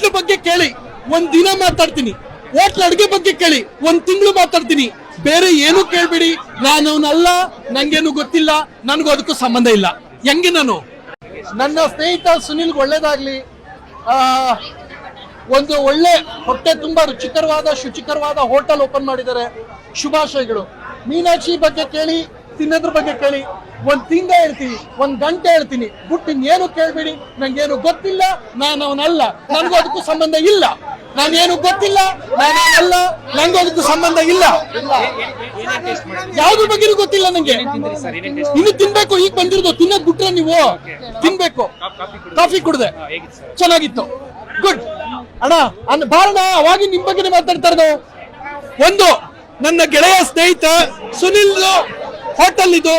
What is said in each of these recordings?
ಬಗ್ಗೆ ಕೇಳಿ ಒಂದ್ ದಿನ ಮಾತಾಡ್ತೀನಿ. ಹೋಟ್ಲ್ ಅಡುಗೆ ಬಗ್ಗೆ ಕೇಳಿ ಒಂದ್ ತಿಂಗಳು ಮಾತಾಡ್ತೀನಿ. ಬೇರೆ ಏನು ಕೇಳ್ಬಿಡಿ. ನಾನು ಅವನಲ್ಲ ನಂಗೇನು ಗೊತ್ತಿಲ್ಲ ನನಗೂ ಅದಕ್ಕೂ ಸಂಬಂಧ ಇಲ್ಲ. ಹೆಂಗೆ ನಾನು? ನನ್ನ ಸ್ನೇಹಿತ ಸುನಿಲ್ ಒಳ್ಳೇದಾಗ್ಲಿ. ಆ, ಒಂದು ಒಳ್ಳೆ ಹೊಟ್ಟೆ ತುಂಬಾ ರುಚಿಕರವಾದ ಶುಚಿಕರವಾದ ಹೋಟೆಲ್ ಓಪನ್ ಮಾಡಿದ್ದಾರೆ. ಶುಭಾಶಯಗಳು. ಮೀನಾಕ್ಷಿ ಬಗ್ಗೆ ಕೇಳಿ ತಿನ್ನೋದ್ರ ಬಗ್ಗೆ ಕೇಳಿ. ಒಂದ್ ತಿಂಗ ಹೇಳ್ತೀನಿ ಒಂದು ಗಂಟೆ ಹೇಳ್ತೀನಿ ಬಿಟ್ಟು ಇನ್ನೇನು ಕೇಳ್ಬೇಡಿ, ನಂಗೇನು ಗೊತ್ತಿಲ್ಲ, ನಾನು ಅವನಲ್ಲ. ನನಗೂ ಅದಕ್ಕೂ ಸಂಬಂಧ ಇಲ್ಲ. ನಾನೇನು ಗೊತ್ತಿಲ್ಲ, ನಾನು ಅಲ್ಲ ನಂಗೂ ಅದಕ್ಕೂ ಸಂಬಂಧ ಇಲ್ಲ. ಯಾವ್ದ್ರ ಬಗ್ಗೆ ಗೊತ್ತಿಲ್ಲ ನಂಗೆ. ಇನ್ನು ತಿನ್ಬೇಕು, ಈಗ ಬಂದಿರೋದು, ತಿನ್ನೋದ್ ಬಿಟ್ರೆ ನೀವು ತಿನ್ಬೇಕು. ಕಾಫಿ ಕುಡ್ದೆ. ಚೆನ್ನಾಗಿತ್ತು. ಗುಡ್ ಅಣ್ಣ, ಅನ್ ಬಾರಣ ಅವಾಗಿ ನಿಮ್ ಬಗ್ಗೆ ಮಾತಾಡ್ತಾರೆ ಒಂದು, ನನ್ನ ಗೆಳೆಯ ಸ್ನೇಹಿತ ಸುನಿಲ್ ಹೋಟೆಲ್ ಇದು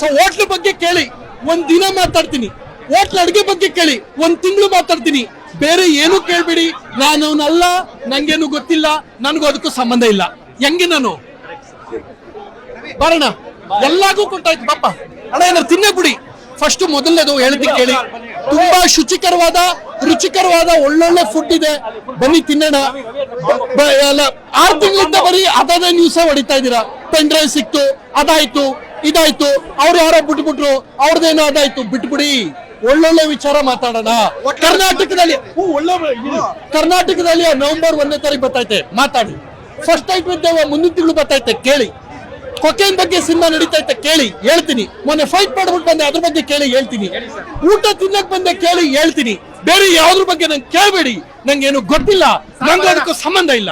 ಸೊ ಹೋಟ್ಲ್ ಬಗ್ಗೆ ಕೇಳಿ, ಒಂದ್ ದಿನ ಮಾತಾಡ್ತೀನಿ. ಹೋಟ್ಲ್ ಅಡುಗೆ ಬಗ್ಗೆ ಕೇಳಿ, ಒಂದ್ ತಿಂಗಳು ಮಾತಾಡ್ತೀನಿ. ಬೇರೆ ಏನು ಕೇಳ್ಬೇಡಿ. ನಾನು ಅವನಲ್ಲ, ನಂಗೇನು ಗೊತ್ತಿಲ್ಲ, ನನಗೂ ಅದಕ್ಕೂ ಸಂಬಂಧ ಇಲ್ಲ. ಹೆಂಗೆ ನಾನು? ಬರೋಣ. ಎಲ್ಲಾಗೂ ಕೊಟ್ಟಾಯ್ತು ಪಾಪ ಅಣ್ಣ ಏನಾರು ತಿನ್ನೇ ಬಿಡಿ. ಫಸ್ಟ್ ಮೊದಲನೇದು ಹೇಳ್ತೀನಿ ಕೇಳಿ. ತುಂಬಾ ಶುಚಿಕರವಾದ, ರುಚಿಕರವಾದ, ಒಳ್ಳೊಳ್ಳೆ ಫುಡ್ ಇದೆ. ಬನ್ನಿ, ತಿನ್ನೋಣ. ಆರು ತಿಂಗಳಿಂದ ಬರೀ ಅದಾದ ನ್ಯೂಸೇ ಹೊಡಿತಾ ಇದ್ದೀರಾ. ಪೆನ್ ಡ್ರೈವ್ ಸಿಕ್ತು, ಅದಾಯ್ತು. ಇದಾಯ್ತು. ಅವ್ರು ಯಾರೋ ಬಿಟ್ಬಿಟ್ರು ಅವ್ರದ್ದೇನೋ ಅದಾಯ್ತು. ಬಿಟ್ಬಿಡಿ. ಒಳ್ಳೊಳ್ಳೆ ವಿಚಾರ ಮಾತಾಡೋಣ. ಕರ್ನಾಟಕದಲ್ಲಿ. ಕರ್ನಾಟಕದಲ್ಲಿ ನವೆಂಬರ್ ಒಂದನೇ ತಾರೀಕು ಬರ್ತೈತೆ ಮಾತಾಡಿ. ಫಸ್ಟ್ ಟೈಪ್ ಇದ್ದೇವೆ ಮುಂದಿನ ತಿಂಗಳು ಬರ್ತೈತೆ ಕೇಳಿ. ಕೊಕೇನ್ ಬಗ್ಗೆ ಸಿನಿಮಾ ನಡೀತೈತೆ ಕೇಳಿ ಹೇಳ್ತೀನಿ. ಮೊನ್ನೆ ಫೈಟ್ ಮಾಡ್ಬಿಟ್ಟು ಬಂದೆ ಅದ್ರ ಬಗ್ಗೆ ಕೇಳಿ ಹೇಳ್ತೀನಿ. ಊಟ ತಿನ್ನಕ್ ಬಂದೆ ಕೇಳಿ ಹೇಳ್ತೀನಿ. ಬೇರೆ ಯಾವ್ದ್ರ ಬಗ್ಗೆ ನಂಗೆ ಕೇಳಬೇಡಿ. ಏನು ಗೊತ್ತಿಲ್ಲ. ನಂಗೆ ಅದಕ್ಕೂ ಸಂಬಂಧ ಇಲ್ಲ.